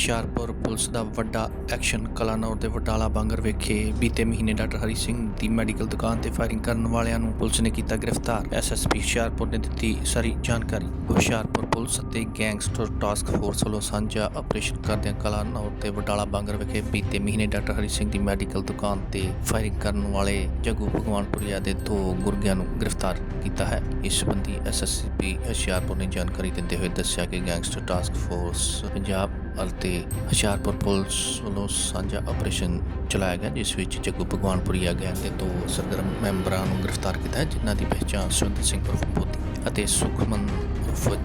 çarpı operation Kalanaur ਦੇ ਵਟਾਲਾ ਬਾਂਗਰ ਵਿਖੇ ਬੀਤੇ ਮਹੀਨੇ ਡਾਕਟਰ ਹਰੀ ਸਿੰਘ ਦੀ ਮੈਡੀਕਲ ਦੁਕਾਨ ਤੇ ਫਾਇਰਿੰਗ ਕਰਨ ਵਾਲਿਆਂ ਨੂੰ ਪੁਲਿਸ ਨੇ ਕੀਤਾ ਗ੍ਰਿਫਤਾਰ। ਐਸਐਸਪੀ ਹੁਸ਼ਿਆਰਪੁਰ ਨੇ ਦਿੱਤੀ ਸਾਰੀ ਜਾਣਕਾਰੀ। ਹੁਸ਼ਿਆਰਪੁਰ ਪੁਲਿਸ ਅਤੇ ਗੈਂਗਸਟਰ ਟਾਸਕ ਫੋਰਸ ਵੱਲੋਂ ਸਾਂਝਾ ਆਪਰੇਸ਼ਨ ਕਰਦਿਆਂ ਕਲਾਨੌਰ ਤੇ ਵਟਾਲਾ ਬਾਂਗਰ ਵਿਖੇ ਬੀਤੇ ਮਹੀਨੇ ਡਾਕਟਰ ਹਰੀ ਸਿੰਘ ਦੀ ਮੈਡੀਕਲ ਦੁਕਾਨ ਤੇ ਫਾਇਰਿੰਗ ਕਰਨ ਵਾਲੇ ਜਗੂ ਭਗਵਾਨਪੁਰੀਆ ਦੇ ਦੋ ਗੁਰਗਿਆਂ ਨੂੰ ਗ੍ਰਿਫਤਾਰ ਕੀਤਾ ਹੈ। ਇਸ ਸੰਬੰਧੀ ਐਸਐਸਪੀ ਹੁਸ਼ਿਆਰਪੁਰ ਨੇ ਜਾਣਕਾਰੀ ਦਿੰਦੇ ਹੋਏ ਦੱਸਿਆ ਕਿ ਗੈਂਗਸਟਰ ਟਾਸਕ ਫੋਰਸ ਪੰਜਾਬ ਅਤੇ ਹੁਸ਼ਿਆਰਪੁਰ ਪੁਲਿਸ ਵੱਲੋਂ ਸਾਂਝਾ ਆਪਰੇਸ਼ਨ ਚਲਾਇਆ ਗਿਆ, ਜਿਸ ਵਿੱਚ ਜੱਗੂ ਭਗਵਾਨਪੁਰੀਆ ਗਿਆ ਦੇ ਦੋ ਸਰਗਰਮ ਮੈਂਬਰਾਂ ਨੂੰ ਗ੍ਰਿਫਤਾਰ ਕੀਤਾ ਜਿਨ੍ਹਾਂ ਦੀ ਪਹਿਚਾਣ ਸੁਰਿੰਦਰ ਸਿੰਘ ਉਰਫ ਬੋਦੀ ਅਤੇ ਸੁਖਮਨ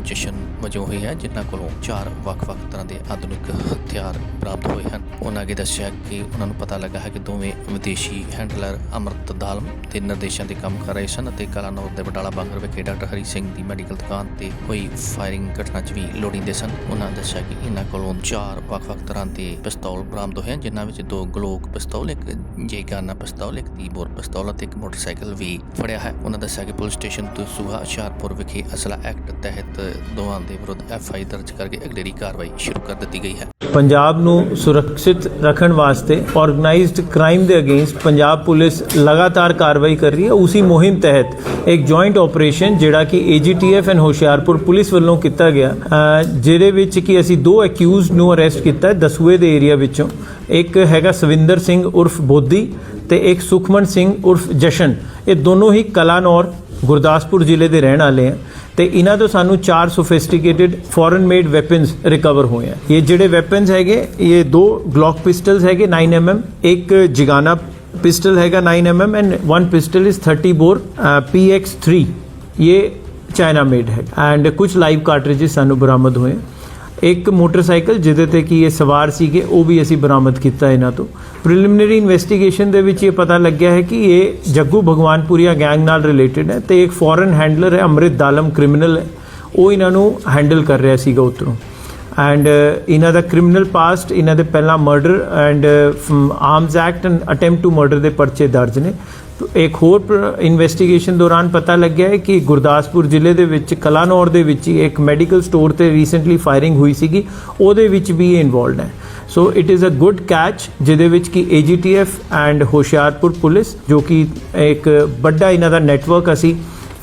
ਜਸ਼ਨ ਵਜੋਂ ਹੋਈ ਹੈ, ਜਿਨ੍ਹਾਂ ਕੋਲੋਂ ਚਾਰ ਵੱਖ-ਵੱਖ ਤਰ੍ਹਾਂ ਦੇ ਆਧੁਨਿਕ ਹਥਿਆਰ ਪ੍ਰਾਪਤ ਹੋਏ ਹਨ। ਉਹਨਾਂ ਅੱਗੇ ਦੱਸਿਆ ਕਿ ਉਹਨਾਂ ਨੂੰ ਪਤਾ ਲੱਗਾ ਹੈ ਕਿ ਦੋਵੇਂ ਵਿਦੇਸ਼ੀ ਹੈਂਡਲਰ ਅਮਰਤ ਦਾਲਮ ਦੇ ਨਿਰਦੇਸ਼ਾਂ ਤੇ ਕੰਮ ਕਰ ਰਹੇ ਸਨ ਅਤੇ ਕਲਾਨੌਰ ਦੇ ਬਟਾਲਾ ਬਾਂਗਰ ਵਿਖੇ ਡਾਕਟਰ ਹਰੀ ਸਿੰਘ ਦੀ ਮੈਡੀਕਲ ਦੁਕਾਨ ਤੇ ਹੋਈ ਫਾਇਰਿੰਗ ਘਟਨਾ 'ਚ ਵੀ ਲੋੜੀਂਦੇ ਸਨ। ਉਹਨਾਂ ਦੱਸਿਆ ਕਿ ਇਹਨਾਂ ਕੋਲੋਂ ਚਾਰ ਵੱਖ-ਵੱਖ ਤਰ੍ਹਾਂ ਦੇ ਪਿਸਤੌਲ ਬਰਾਮਦ ਹੋਏ ਹਨ, ਜਿਨ੍ਹਾਂ ਵਿੱਚ ਦੋ ਗਲੋਕ ਪਿਸਤੌਲ, ਇੱਕ ਜੇਗਾਨਾ ਪਿਸਤੌਲ, ਇੱਕ ਤੀਬੋਰ ਪਿਸਤੌਲ ਅਤੇ ਇੱਕ ਮੋਟਰਸਾਈਕਲ ਵੀ ਫੜਿਆ ਹੈ। ਉਹਨਾਂ ਦੱਸਿਆ ਕਿ ਪੁਲਿਸ ਸਟੇਸ਼ਨ ਤੋਂ ਦਸੂਹਾ ਹੁਸ਼ਿਆਰਪੁਰ ਵਿਖੇ ਅਸਲਾ ਐਕਟ ਤਹਿਤ ਦੋਵਾਂ ਦੇ ਵਿਰੁੱਧ ਐਫ ਆਈ ਦਰਜ ਕਰਕੇ ਅਗਲੇਰੀ ਕਾਰਵਾਈ ਸ਼ੁਰੂ ਕਰ ਦਿੱਤੀ ਗਈ ਹੈ। ਪੰਜਾਬ ਨੂੰ ਸੁਰੱਖਿਅਤ ਰੱਖਣ ਵਾਸਤੇ ਆਰਗੇਨਾਈਜ਼ਡ ਕ੍ਰਾਈਮ ਦੇ ਅਗੇਂਸਟ ਪੰਜਾਬ ਪੁਲਿਸ ਲਗਾਤਾਰ ਕਾਰਵਾਈ ਕਰ ਰਹੀ ਹੈ। ਉਸੇ ਮੁਹਿੰਮ ਤਹਿਤ ਇੱਕ ਜੁਆਇੰਟ ਆਪਰੇਸ਼ਨ ਜਿਹੜਾ ਕਿ ਏਜੀਟੀਐਫ ਐਂਡ ਹੁਸ਼ਿਆਰਪੁਰ ਪੁਲਿਸ ਵੱਲੋਂ ਕੀਤਾ ਗਿਆ ਜਿਹਦੇ ਵਿੱਚ ਕਿ ਅਸੀਂ ਦੋ ਅਕਿਊਜ਼ਡ ਨੂੰ ਅਰੈਸਟ ਕੀਤਾ ਹੈ ਦਸੂਏ ਦੇ ਏਰੀਆ ਵਿੱਚੋਂ। ਇੱਕ ਹੈਗਾ ਸਵਿੰਦਰ ਸਿੰਘ ਉਰਫ ਬੋਦੀ ਤੇ ਇੱਕ ਸੁਖਮਨ ਸਿੰਘ ਉਰਫ ਜਸ਼ਨ। ਇਹ ਦੋਨੋਂ ਹੀ ਕਲਾਨੌਰ ਗੁਰਦਾਸਪੁਰ ਜ਼ਿਲ੍ਹੇ ਦੇ ਰਹਿਣ ਵਾਲੇ ਆ ਤੇ ਇਹਨਾਂ ਤੋਂ ਸਾਨੂੰ ਚਾਰ sophisticated foreign made weapons recover ਹੋਏ ਆ। ਇਹ ਜਿਹੜੇ ਵੈਪਨਸ ਹੈਗੇ ਇਹ ਦੋ ਗਲੌਕ ਪਿਸਟਲਸ ਹੈਗੇ 9mm ਇੱਕ ਜਿਗਾਨਾ ਪਿਸਟਲ ਹੈਗਾ 9mm and one pistol is 30 bore uh, PX3 ਇਹ ਚਾਈਨਾ ਮੇਡ ਹੈ। ਐਂਡ ਕੁਝ ਲਾਈਵ ਕਾਰਟ੍ਰਿਜਸ ਸਾਨੂੰ ਬਰਾਮਦ ਹੋਏ। ਇੱਕ ਮੋਟਰਸਾਈਕਲ ਜਿਹਦੇ ਤੇ ਕੀ ਇਹ ਸਵਾਰ ਸੀਗੇ, ਉਹ ਵੀ ਅਸੀਂ ਬਰਾਮਦ ਕੀਤਾ ਇਹਨਾਂ ਤੋਂ। ਪ੍ਰੀਲਿਮਿਨਰੀ ਇਨਵੈਸਟੀਗੇਸ਼ਨ ਦੇ ਵਿੱਚ ਇਹ ਪਤਾ ਲੱਗਿਆ ਹੈ ਕਿ ਇਹ ਜੱਗੂ ਭਗਵਾਨਪੁਰੀਆ ਗੈਂਗ ਨਾਲ ਰਿਲੇਟਡ ਹੈ ਤੇ ਇੱਕ ਫੋਰਨ ਹੈਂਡਲਰ ਹੈ, ਅੰਮ੍ਰਿਤ ਦਾਲਮ ਕ੍ਰਿਮੀਨਲ ਹੈ। ਉਹ ਇਹਨਾਂ ਨੂੰ ਹੈਂਡਲ ਕਰ ਰਿਹਾ ਸੀਗਾ ਉਤਰੋਂ ਐਂਡ ਇਹਨਾਂ ਦਾ ਕ੍ਰਿਮੀਨਲ ਪਾਸਟ ਇਹਨਾਂ ਦੇ ਪਹਿਲਾਂ murder and arms act and attempt to murder ਦੇ ਪਰਚੇ ਦਰਜ ਨੇ। ਤੋ ਇੱਕ ਹੋਰ ਇਨਵੈਸਟੀਗੇਸ਼ਨ ਦੌਰਾਨ ਪਤਾ ਲੱਗਿਆ ਹੈ ਕਿ ਗੁਰਦਾਸਪੁਰ ਜ਼ਿਲ੍ਹੇ ਦੇ ਵਿੱਚ ਕਲਾਨੌਰ ਦੇ ਵਿੱਚ ਹੀ ਇੱਕ ਮੈਡੀਕਲ ਸਟੋਰ ਤੇ ਰੀਸੈਂਟਲੀ ਫਾਇਰਿੰਗ ਹੋਈ ਸੀਗੀ। ਉਹਦੇ ਵਿੱਚ ਵੀ ਇਹ ਇਨਵੋਲਡ ਹੈ। So it is a good catch ਜਿਹਦੇ ਵਿੱਚ ਕਿ AGTF ਐਂਡ ਹੁਸ਼ਿਆਰਪੁਰ ਪੁਲਿਸ, ਜੋ ਕਿ ਇੱਕ ਵੱਡਾ ਇਹਨਾਂ ਦਾ ਨੈਟਵਰਕ ਅਸੀਂ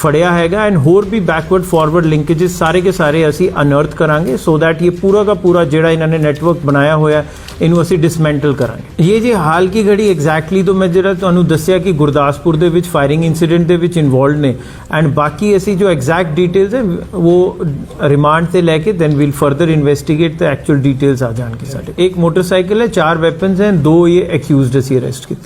ਫੜਿਆ ਹੈਗਾ ਐਂਡ ਹੋਰ ਵੀ ਬੈਕਵਰਡ ਫਾਰਵਰਡ ਲਿੰਕੇजेस ਸਾਰੇ ਕੇ ਸਾਰੇ ਅਸੀਂ ਅਨਰਥ ਕਰਾਂਗੇ ਸੋ ਥੈਟ ਇਹ ਪੂਰਾ ਦਾ ਪੂਰਾ ਜਿਹੜਾ ਇਹਨਾਂ ਨੇ ਨੈਟਵਰਕ ਬਣਾਇਆ ਹੋਇਆ, ਇਹਨੂੰ ਅਸੀਂ ਡਿਸਮੈਂਟਲ ਕਰਾਂਗੇ। ਇਹ ਜੇ ਹਾਲ ਕੀ ਘੜੀ ਐਗਜ਼ੈਕਟਲੀ ਤੋਂ ਮੈਂ ਜਿਹੜਾ ਤੁਹਾਨੂੰ ਦੱਸਿਆ ਕਿ ਗੁਰਦਾਸਪੁਰ ਦੇ ਵਿੱਚ ਫਾਇਰਿੰਗ ਇਨਸੀਡੈਂਟ ਦੇ ਵਿੱਚ ਇਨਵੋਲਡ ਨੇ ਐਂਡ ਬਾਕੀ ਅਸੀਂ ਜੋ ਐਗਜ਼ੈਕਟ ਡਿਟੇਲਸ ਹੈ, ਉਹ ਰਿਮਾਂਡ ਤੇ ਲੈ ਕੇ ਦੈਨ ਵੀਲ ਫਰਦਰ ਇਨਵੈਸਟੀਗੇਟ ਤੇ ਐਕਚੁਅਲ ਡਿਟੇਲਸ ਆ ਜਾਣਗੇ ਸਾਡੇ। ਇੱਕ ਮੋਟਰਸਾਈਕਲ ਹੈ, ਚਾਰ ਵੈਪਨਸ ਹਨ ਦੋ ਇਹ ਅਕਿਊਜ਼ਡ ਅਸੀਂ ਅਰੈਸਟ ਕੀਤੇ।